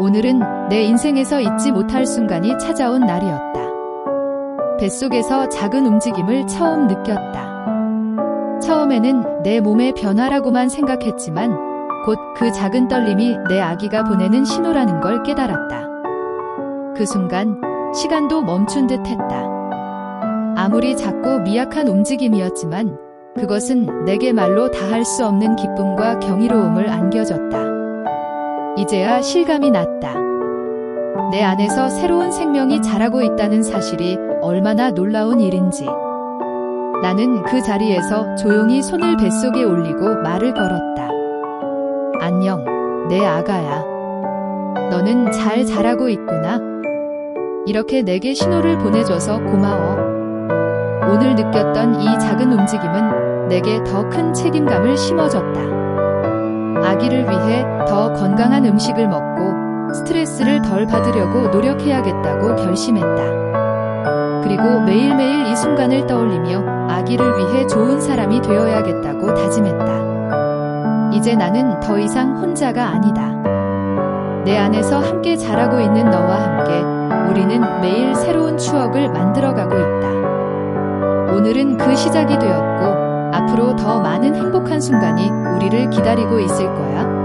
오늘은 내 인생에서 잊지 못할 순간이 찾아온 날이었다. 뱃속에서 작은 움직임을 처음 느꼈다. 처음에는 내 몸의 변화라고만 생각했지만 곧 그 작은 떨림이 내 아기가 보내는 신호라는 걸 깨달았다. 그 순간 시간도 멈춘 듯 했다. 아무리 작고 미약한 움직임이었지만 그것은 내게 말로 다 할 수 없는 기쁨과 경이로움을 안겨줬다. 이제야 실감이 났다. 내 안에서 새로운 생명이 자라고 있다는 사실이 얼마나 놀라운 일인지. 나는 그 자리에서 조용히 손을 뱃속에 올리고 말을 걸었다. 안녕, 내 아가야. 너는 잘 자라고 있구나. 이렇게 내게 신호를 보내줘서 고마워. 오늘 느꼈던 이 작은 움직임은 내게 더 큰 책임감을 심어줬다. 아기를 위해 더 건강한 음식을 먹고 스트레스를 덜 받으려고 노력해야겠다고 결심했다. 그리고 매일매일 이 순간을 떠올리며 아기를 위해 좋은 사람이 되어야겠다고 다짐했다. 이제 나는 더 이상 혼자가 아니다. 내 안에서 함께 자라고 있는 너와 함께 우리는 매일 새로운 추억을 만들어가고 있다. 오늘은 그 시작이 되었고 앞으로 더 많은 행복한 순간이 우리를 기다리고 있을 거야.